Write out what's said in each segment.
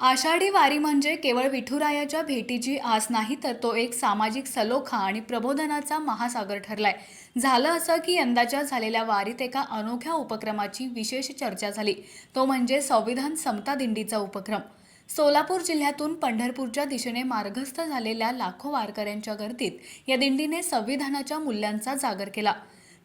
आषाढी वारी म्हणजे केवळ विठुरायाच्या भेटीची आस नाही तर तो एक सामाजिक सलोखा आणि प्रबोधनाचा महासागर ठरलाय. झालं असं की यंदाच्या झालेल्या वारीत एका अनोख्या उपक्रमाची विशेष चर्चा झाली. तो म्हणजे संविधान समता दिंडीचा उपक्रम. सोलापूर जिल्ह्यातून पंढरपूरच्या दिशेने मार्गस्थ झालेल्या लाखो वारकऱ्यांच्या गर्दीत या दिंडीने संविधानाच्या मूल्यांचा जागर केला.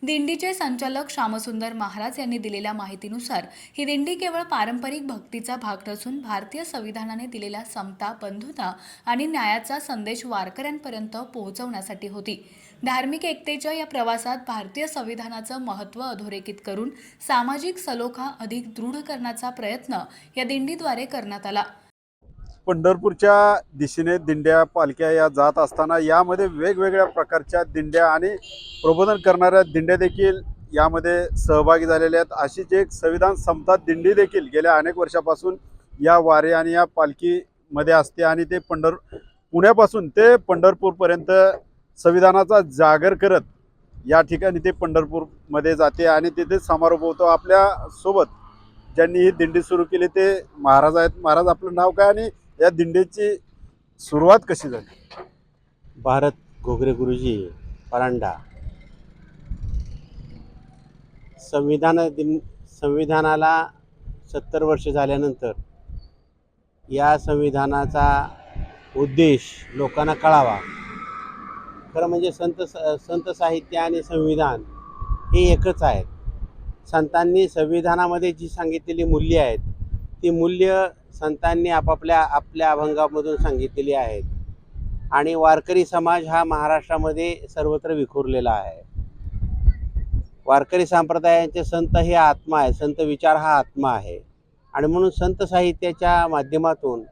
दिंडीचे संचालक श्यामसुंदर महाराज यांनी दिलेल्या माहितीनुसार ही दिंडी केवळ पारंपरिक भक्तीचा भाग नसून भारतीय संविधानाने दिलेला समता बंधुता आणि न्यायाचा संदेश वारकऱ्यांपर्यंत पोहोचवण्यासाठी होती. धार्मिक एकतेच्या या प्रवासात भारतीय संविधानाचं महत्त्व अधोरेखित करून सामाजिक सलोखा अधिक दृढ करण्याचा प्रयत्न या दिंडीद्वारे करण्यात आला. पंढरपूरच्या दिशेने दिंड्या पालख्या या जात असताना यामध्ये वेगवेगळ्या प्रकारच्या दिंड्या आणि प्रबोधन करणाऱ्या दिंड्या देखील यामध्ये सहभागी झालेल्या आहेत. अशीच एक संविधान समता दिंडी देखील गेल्या अनेक वर्षापासून या वारे आणि या पालखीमध्ये असते आणि ते पंढर पुण्यापासून ते पंढरपूरपर्यंत संविधानाचा जागर करत या ठिकाणी ते पंढरपूरमध्ये जाते आणि तिथे समारोप होतो. आपल्यासोबत ज्यांनी ही दिंडी सुरू केली ते महाराज आहेत. महाराज आपलं नाव काय आणि या दिंडीची सुरुवात कशी झाली? भारत घोगरे गुरुजी परांडा. संविधान दिन संविधानाला सत्तर वर्ष झाल्यानंतर या संविधानाचा उद्देश लोकांना कळावा. खरं म्हणजे संत संत साहित्य आणि संविधान हे एकच आहेत. संतांनी संविधानामध्ये जी सांगितलेली मूल्ये आहेत ती मूल्य संतांनी आपापल्या आपल्या अभंगामधून सांगितलेली आहेत. आणि वारकरी समाज हा महाराष्ट्रामध्ये सर्वत्र विखुरलेला आहे. वारकरी संप्रदायांचे संत हे आत्मा आहे. संत विचार हा आत्मा आहे. आणि म्हणून संत साहित्याच्या माध्यमातून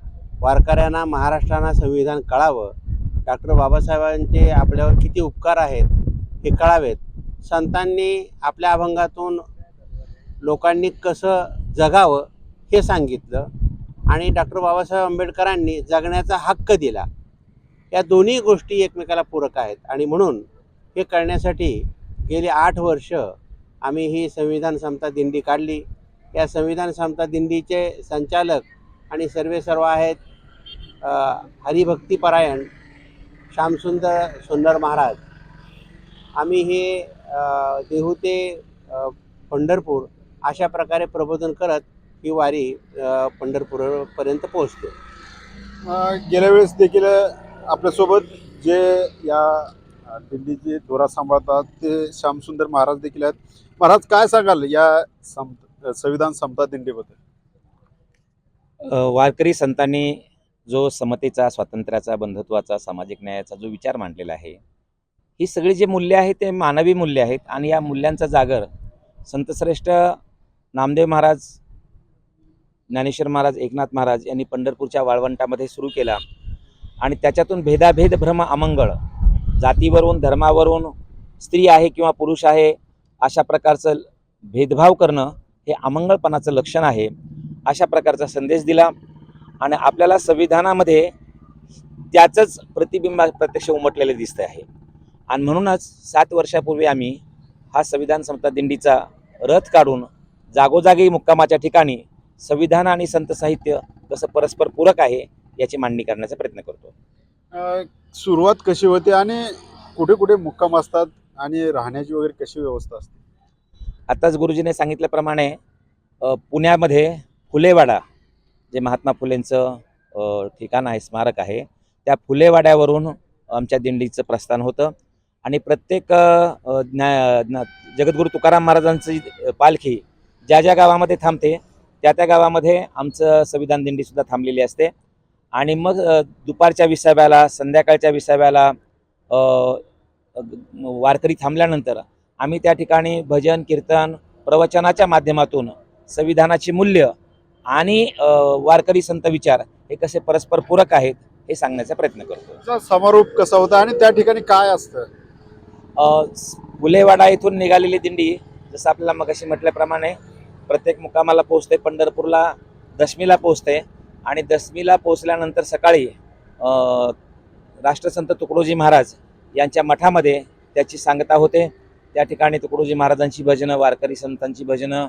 वारकऱ्यांना महाराष्ट्रांना संविधान कळावं. डॉक्टर बाबासाहेबांचे आपल्यावर किती उपकार आहेत हे कळावेत. संतांनी आपल्या अभंगातून लोकांनी कसं जगावं हे सांगितलं आणि डॉक्टर बाबासाहेब आंबेडकरांनी जगण्याचा हक्क दिला. या दोन्ही गोष्टी एकमेकाला पूरक आहेत आणि म्हणून हे करण्यासाठी गेली आठ वर्ष आम्ही ही संविधान समता दिंडी काढली. या संविधान समता दिंडीचे संचालक आणि सर्वे सर्व आहेत हरिभक्तीपरायण श्यामसुंदर सुंदर महाराज. आम्ही हे देहू ते पंढरपूर अशा प्रकारे प्रबोधन करत ही वारी पंढरपूरपर्यंत पोहोचते. गेल्या वेळेस देखील आपल्यासोबत जे या दिंडीची दोरा सांभाळतात ते श्यामसुंदर महाराज देखील आहेत. महाराज काय सांगाल या सम संविधान समता दिंडीबद्दल? वारकरी संतांनी जो समतेचा स्वातंत्र्याचा बंधुत्वाचा सामाजिक न्यायाचा जो विचार मांडलेला आहे ही सगळी जी मूल्य आहेत ते मानवी मूल्य आहेत आणि या मूल्यांचा जागर संतश्रेष्ठ नामदेव महाराज ज्ञानेश्वर महाराज एकनाथ महाराज यांनी पंढरपूरच्या वाळवंटामध्ये सुरू केला. आणि त्याच्यातून भेदाभेद भ्रम अमंगळ जातीवरून धर्मावरून स्त्री आहे किंवा पुरुष आहे अशा प्रकारचं भेदभाव करणं हे अमंगळपणाचं लक्षण आहे अशा प्रकारचा संदेश दिला. आणि आपल्याला संविधानामध्ये त्याचंच प्रतिबिंब प्रत्यक्ष उमटलेले दिसते आहे. आणि म्हणूनच सात वर्षापूर्वी आम्ही हा संविधान समता दिंडीचा रथ काढून जागोजागी मुक्कामाच्या ठिकाणी संविधान आणि संत साहित्य कसं परस्पर पूरक आहे याची मांडणी करण्याचा प्रयत्न करतो. सुरुवात कशी होते आणि कुठे कुठे मुक्काम असतात आणि राहण्याची वगैरे कशी व्यवस्था असते? आत्ताच गुरुजीने सांगितल्याप्रमाणे पुण्यामध्ये फुलेवाडा जे महात्मा फुलेंचं ठिकाण आहे स्मारक आहे त्या फुलेवाड्यावरून आमच्या दिंडीचं प्रस्थान होतं आणि प्रत्येक ज्ञा- जगद्गुरू तुकाराम महाराजांची पालखी ज्या ज्या गावामध्ये थांबते त्या त्या गावामध्ये आमचं संविधान दिंडीसुद्धा थांबलेली असते. आणि मग दुपारच्या विसाव्याला संध्याकाळच्या विसाव्याला वारकरी थांबल्यानंतर आम्ही त्या ठिकाणी भजन कीर्तन प्रवचनाच्या माध्यमातून संविधानाची मूल्य आणि वारकरी संत विचार हे कसे परस्पर पूरक आहेत हे सांगण्याचा प्रयत्न करतो. समारोप कसा होता आणि त्या ठिकाणी काय असतं? फुलेवाडा येथून निघालेली दिंडी जसं आपल्याला मगाशी म्हटल्याप्रमाणे प्रत्येक मुकामाला पोहोचते पंढरपूरला दशमीला पोहोचते आणि दशमीला पोहोचल्यानंतर सकाळी राष्ट्रसंत तुकडोजी महाराज यांच्या मठामध्ये त्याची सांगता होते. त्या ठिकाणी तुकडोजी महाराजांची भजनं वारकरी संतांची भजनं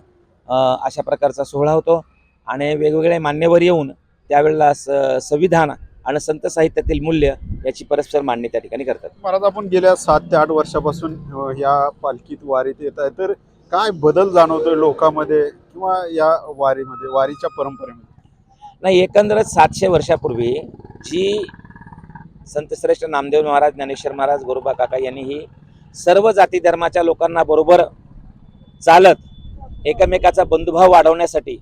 अशा प्रकारचा सोहळा होतो. आणि वेगवेगळे मान्यवर येऊन त्यावेळेला स संविधान आणि संत साहित्यातील मूल्य याची परस्पर मांडणी त्या ठिकाणी करतात. महाराज आपण गेल्या सात ते आठ वर्षापासून या पालखीत वारीत येत आहे. तर काय बदल जाणवतोय लोकांमध्ये किंवा या वारीमध्ये वारीच्या परंपरेमध्ये? नाही एकंदरच सातशे वर्षापूर्वी जी संतश्रेष्ठ नामदेव महाराज ज्ञानेश्वर महाराज गोरोबा काका यांनी ही सर्व जाती धर्माच्या लोकांना बरोबर चालत एकमेकाचा बंधुभाव वाढवण्यासाठी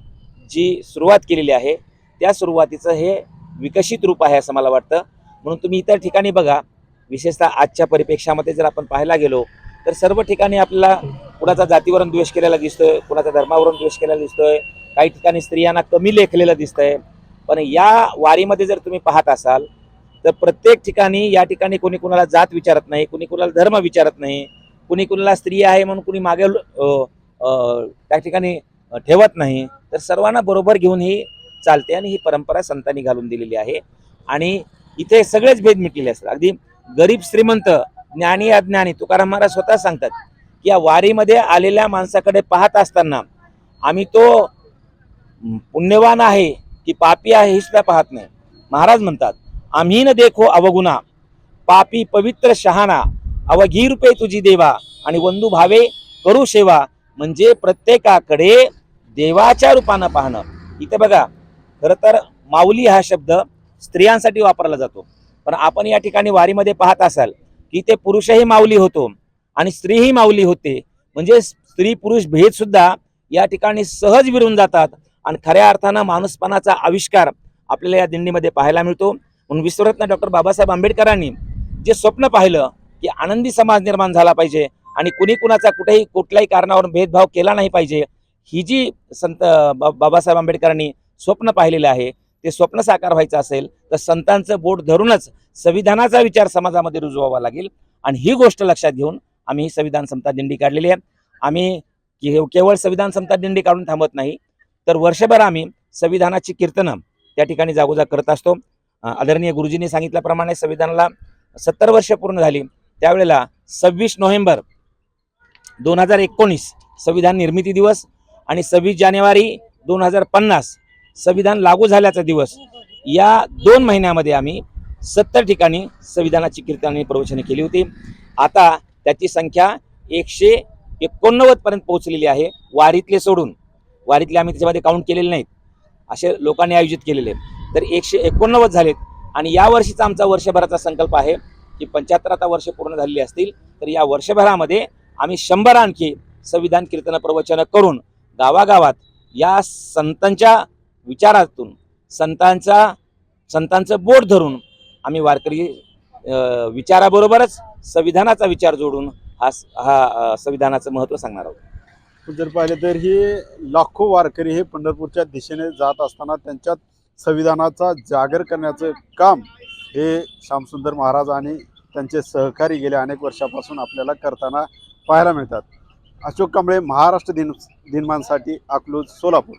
जी सुरुवात केलेली आहे त्या सुरुवातीचं हे विकसित रूप आहे असं मला वाटतं. म्हणून तुम्ही इतर ठिकाणी बघा विशेषतः आजच्या परिप्रेक्षामध्ये जर आपण पाहायला गेलो तर सर्व ठिकाणी आपल्याला कुणाचा जातीवरून द्वेष केलेला दिसतोय कुणाचा धर्मावरून द्वेष केलेला दिसतोय काही ठिकाणी स्त्रियांना कमी लेखलेलं दिसतंय. पण या वारीमध्ये जर तुम्ही पाहत असाल तर प्रत्येक ठिकाणी या ठिकाणी कोणी कुणाला जात विचारत नाही कुणी कुणाला धर्म विचारत नाही कुणी कुणाला स्त्री आहे म्हणून कुणी मागे त्या ठिकाणी ठेवत नाही तर सर्वांना बरोबर घेऊन ही चालते आणि ही परंपरा संतांनी घालून दिलेली आहे. आणि इथे सगळेच भेद मिटलेले असतात. अगदी गरीब श्रीमंत ज्ञानी अज्ञानी तुकाराम महाराज स्वतः सांगतात या वारीमध्ये आलेल्या माणसाकडे पाहत असताना आम्ही तो पुण्यवान आहे की पापी आहे हे सुद्धा पाहत नाही. महाराज म्हणतात आम्ही न देखो अवगुणा पापी पवित्र शहाणा अवघी रूपे तुझी देवा आणि वंदू भावे करू सेवा म्हणजे प्रत्येकाकडे देवाच्या रूपानं पाहणं. इथे बघा खरं तर माऊली हा शब्द स्त्रियांसाठी वापरला जातो. पण आपण या ठिकाणी वारीमध्ये पाहत असाल की ते पुरुषही माऊली होतो. आणि स्त्रीही माऊली होते. म्हणजे स्त्री पुरुष भेद सुद्धा या ठिकाणी सहज विरून जातात आणि खऱ्या अर्थानं माणूसपणाचा आविष्कार आपल्याला या दिंडीमध्ये पाहायला मिळतो. म्हणून विश्वरत्न डॉक्टर बाबासाहेब आंबेडकरांनी जे स्वप्न पाहिलं की आनंदी समाज निर्माण झाला पाहिजे आणि कुणी कुणाचा कुठेही कुठल्याही कारणावरून भेदभाव केला नाही पाहिजे ही जी संत बा- बाबासाहेब आंबेडकरांनी स्वप्न पाहिलेलं आहे ते स्वप्न साकार व्हायचं असेल तर संतांचं बोट धरूनच संविधानाचा विचार समाजामध्ये रुजवावा लागेल. आणि ही गोष्ट लक्षात घेऊन आम्ही ही संविधान समता दिंडी काढलेली आहे. आम्ही केवळ संविधान समता दिंडी काढून थांबत नाही तर वर्षभर आम्ही संविधानाची कीर्तनं त्या ठिकाणी जागोजाग करत असतो. आदरणीय गुरुजींनी सांगितल्याप्रमाणे संविधानाला सत्तर वर्ष पूर्ण झाली. त्यावेळेला सव्वीस नोव्हेंबर दोन हजार एकोणीस संविधान निर्मिती दिवस आणि सव्वीस जानेवारी दोन हजार पन्नास संविधान लागू झाल्याचा दिवस या दोन महिन्यामध्ये आम्ही सत्तर ठिकाणी संविधानाची कीर्तन आणि प्रवचने केली होती. आता त्याची संख्या एकशे एकोणनव्वद पर्यंत पोहोचलेली आहे वारीतले सोडून. वारीतले आम्ही त्याच्यामध्ये काउंट केलेले नाहीत. असे लोकांनी आयोजित केलेले. तर एकशे एकोणनव्वद झालेत. आणि या वर्षीचा आमचा वर्षभराचा संकल्प आहे की पंच्याहत्तर आता वर्ष पूर्ण झालेली असतील तर या वर्षभरामध्ये आम्ही शंभर आणखी संविधान कीर्तन प्रवचनं करून गावागावात या संतांच्या विचारातून संतांचा संतांचं बोट धरून आम्ही वारकरी विचाराबरोबरच संविधानाचा विचार जोडून हा हा संविधानाचं महत्त्व सांगणार आहोत. जर पाहिले तर हे लाखो वारकरी हे पंढरपूरच्या दिशेने जात असताना त्यांच्यात संविधानाचा जागर करण्याचं काम हे श्यामसुंदर महाराज आणि त्यांचे सहकारी गेल्या अनेक वर्षापासून आपल्याला करताना पाहायला मिळतात. अशोक कांबळे महाराष्ट्र दिन दिनमानसाठी अकलूज सोलापूर.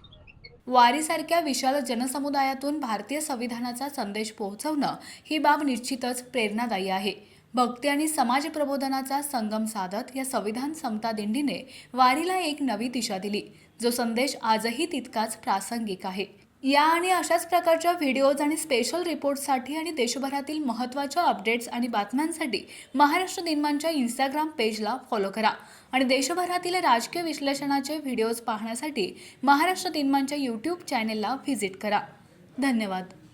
वारीसारख्या विशाल जनसमुदायातून भारतीय संविधानाचा संदेश पोहोचवणं ही बाब निश्चितच प्रेरणादायी आहे. भक्ती आणि समाज प्रबोधनाचा संगम साधत या संविधान समता दिंडीने वारीला एक नवी दिशा दिली. जो संदेश आजही तितकाच प्रासंगिक आहे. या आणि अशाच प्रकारच्या व्हिडिओज आणि स्पेशल रिपोर्टसाठी आणि देशभरातील महत्त्वाच्या अपडेट्स आणि बातम्यांसाठी महाराष्ट्र दिनमानच्या इंस्टाग्राम पेजला फॉलो करा. आणि देशभरातील राजकीय विश्लेषणाचे व्हिडिओज पाहण्यासाठी महाराष्ट्र दिनमानच्या यूट्यूब चॅनेलला व्हिजिट करा. धन्यवाद.